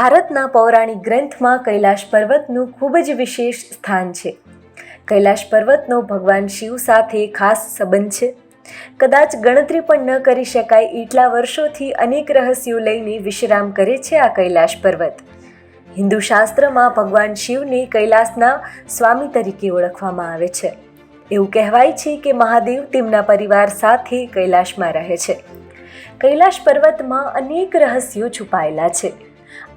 ભારતના પૌરાણિક ગ્રંથમાં કૈલાશ પર્વતનું ખૂબ જ વિશેષ સ્થાન છે. કૈલાશ પર્વતનો ભગવાન શિવ સાથે ખાસ સંબંધ છે. કદાચ ગણતરી પણ ન કરી શકાય એટલા વર્ષોથી અનેક રહસ્યો લઈને વિશ્રામ કરે છે આ કૈલાશ પર્વત. હિન્દુ શાસ્ત્રમાં ભગવાન શિવને કૈલાસના સ્વામી તરીકે ઓળખવામાં આવે છે. એવું કહેવાય છે કે મહાદેવ તેમના પરિવાર સાથે કૈલાશમાં રહે છે. કૈલાશ પર્વતમાં અનેક રહસ્યો છુપાયેલા છે.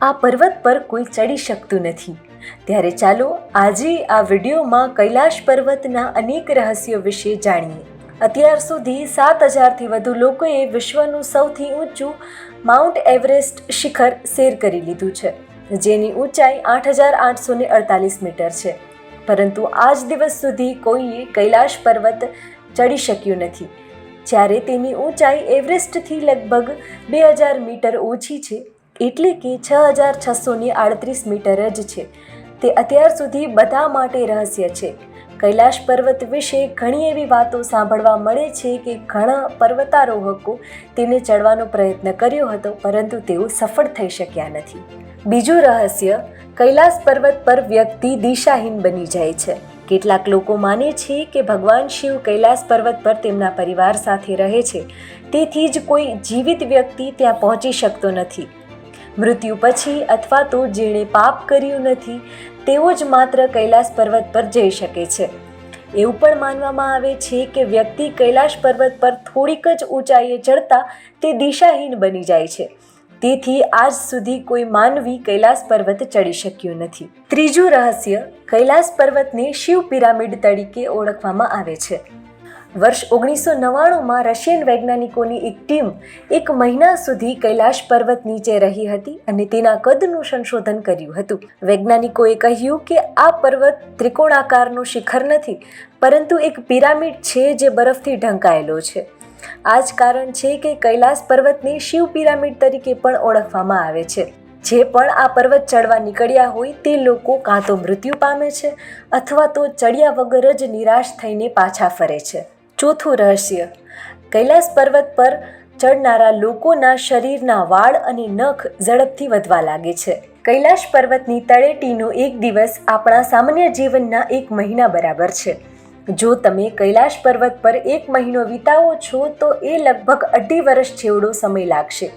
આ પર્વત પર કોઈ ચડી શકતું નથી. ત્યારે ચાલો આજે આ વિડીયોમાં કૈલાશ પર્વતના અનેક રહસ્યો વિશે જાણીએ. અત્યાર સુધી સાત હજારથી વધુ લોકોએ વિશ્વનું સૌથી ઊંચું માઉન્ટ એવરેસ્ટ શિખર શેર કરી લીધું છે, જેની ઊંચાઈ આઠ હજાર આઠસો ને અડતાલીસ મીટર છે. પરંતુ આજ દિવસ સુધી કોઈએ કૈલાશ પર્વત ચડી શક્યું નથી. જ્યારે તેની ઊંચાઈ એવરેસ્ટથી લગભગ બે હજાર મીટર ઓછી છે એટલે કે છ હજાર છસોની આડત્રીસ મીટર જ છે. તે અત્યાર સુધી બધા માટે રહસ્ય છે. કૈલાશ પર્વત વિશે ઘણી એવી વાતો સાંભળવા મળે છે કે ઘણા પર્વતારોહકો તેને ચડવાનો પ્રયત્ન કર્યો હતો, પરંતુ તેઓ સફળ થઈ શક્યા નથી. બીજું રહસ્ય કૈલાસ પર્વત પર વ્યક્તિ દિશાહીન બની જાય છે. કેટલાક લોકો માને છે કે ભગવાન શિવ કૈલાસ પર્વત પર તેમના પરિવાર સાથે રહે છે. તેથી જ કોઈ જીવિત વ્યક્તિ ત્યાં પહોંચી શકતો નથી. મૃત્યુ પછી અથવા તો જેણે પાપ કર્યું નથી, તેઓ જ માત્ર કૈલાસ પર્વત પર જઈ શકે છે. એવું પણ માનવામાં આવે છે કે વ્યક્તિ કૈલાશ પર્વત પર થોડીક જ ઊંચાઈએ ચડતા તે દિશાહીન બની જાય છે. તેથી આજ સુધી કોઈ માનવી કૈલાસ પર્વત ચડી શક્યું નથી. ત્રીજું રહસ્ય, કૈલાસ પર્વતને શિવ પિરામિડ તરીકે ઓળખવામાં આવે છે. વર્ષ ઓગણીસો નવ્વાણુંમાં રશિયન વૈજ્ઞાનિકોની એક ટીમ એક મહિના સુધી કૈલાશ પર્વત નીચે રહી હતી અને તેના કદનું સંશોધન કર્યું હતું. વૈજ્ઞાનિકોએ કહ્યું કે આ પર્વત ત્રિકોણાકારનું શિખર નથી, પરંતુ એક પિરામિડ છે જે બરફથી ઢંકાયેલો છે. આ જ કારણ છે કે કૈલાસ પર્વતને શિવ પિરામિડ તરીકે પણ ઓળખવામાં આવે છે. જે પણ આ પર્વત ચડવા નીકળ્યા હોય તે લોકો કાં તો મૃત્યુ પામે છે અથવા તો ચડ્યા વગર જ નિરાશ થઈને પાછા ફરે છે. ચોથું રહસ્ય. કૈલાસ પર્વત પર ચડનારા લોકોના શરીરના વાળ અને નખ ઝડપથી વધવા લાગે છે. કૈલાશ પર્વતની તળેટીનો એક દિવસ આપણા સામાન્ય જીવનના એક મહિના બરાબર છે. જો તમે કૈલાશ પર્વત પર એક મહિનો વિતાવો છો, તો એ લગભગ અઢી વર્ષ જેવડો સમય લાગશે.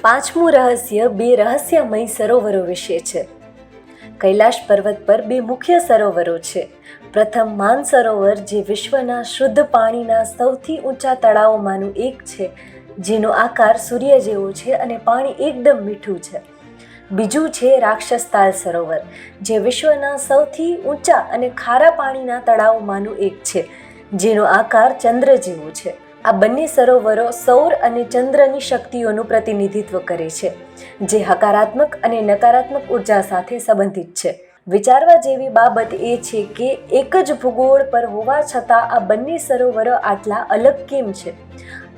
પાંચમું રહસ્ય બે રહસ્યમય સરોવરો વિશે છે. કૈલાશ પર્વત પર બે મુખ્ય સરોવરો છે. પ્રથમ માન સરોવર, જે વિશ્વના શુદ્ધ પાણીના સૌથી ઊંચા તળાવોમાંનું એક છે, જેનો આકાર સૂર્ય જેવો છે અને પાણી એકદમ મીઠું છે. બીજું છે રાક્ષસતાલ સરોવર, જે વિશ્વના સૌથી ઊંચા અને ખારા પાણીના તળાવોમાંનું એક છે, જેનો આકાર ચંદ્ર જેવો છે. આ બંને સરોવરો સૌર અને ચંદ્રની શક્તિઓનું પ્રતિનિધિત્વ કરે છે, જે હકારાત્મક અને નકારાત્મક ઊર્જા સાથે સંબંધિત છે. વિચારવા જેવી બાબત એ છે કે એક જ ભૂગોળ પર હોવા છતાં આ બંને સરોવરો આટલા અલગ કેમ છે?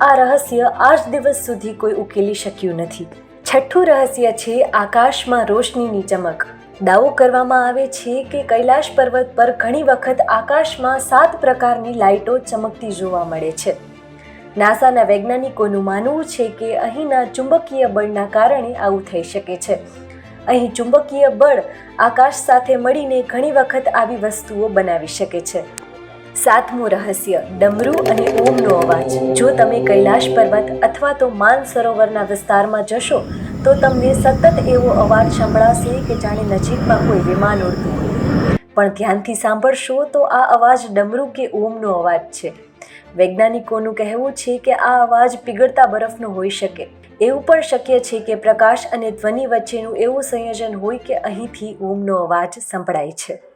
આ રહસ્ય આજ દિવસ સુધી કોઈ ઉકેલી શક્યું નથી. છઠ્ઠું રહસ્ય છે આકાશમાં રોશનીની ચમક દાવો કરવામાં આવે છે કે કૈલાશ પર્વત પર ઘણી વખત આકાશમાં સાત પ્રકારની લાઇટો ચમકતી જોવા મળે છે. નાસાના વૈજ્ઞાનિકોનું માનવું છે કે અહીંના ચુંબકીય બળના કારણે આવું થઈ શકે છે. અહીં ચુંબકીય બળ આકાશ સાથે મળીને ઘણી વખત આવી વસ્તુઓ બનાવી શકે છે. સાતમું રહસ્ય, ડમરૂ અને ઓમનો અવાજ. જો તમે કૈલાશ પર્વત અથવા તો માન સરોવરના વિસ્તારમાં જશો, તો તમને સતત એવો અવાજ સંભળાશે કે જાણે નજીકમાં કોઈ વિમાન ઉડતું પણ ધ્યાનથી સાંભળશો તો આ અવાજ ડમરૂ કે ઓમનો અવાજ છે. વૈજ્ઞાનિકોનું કહેવું છે કે આ અવાજ પીગળતા બરફનો હોઈ શકે. એવું પણ શક્ય છે કે પ્રકાશ અને ધ્વનિ વચ્ચેનું એવું સંયોજન હોય કે અહીંથી ઓમનો અવાજ સંભળાય છે.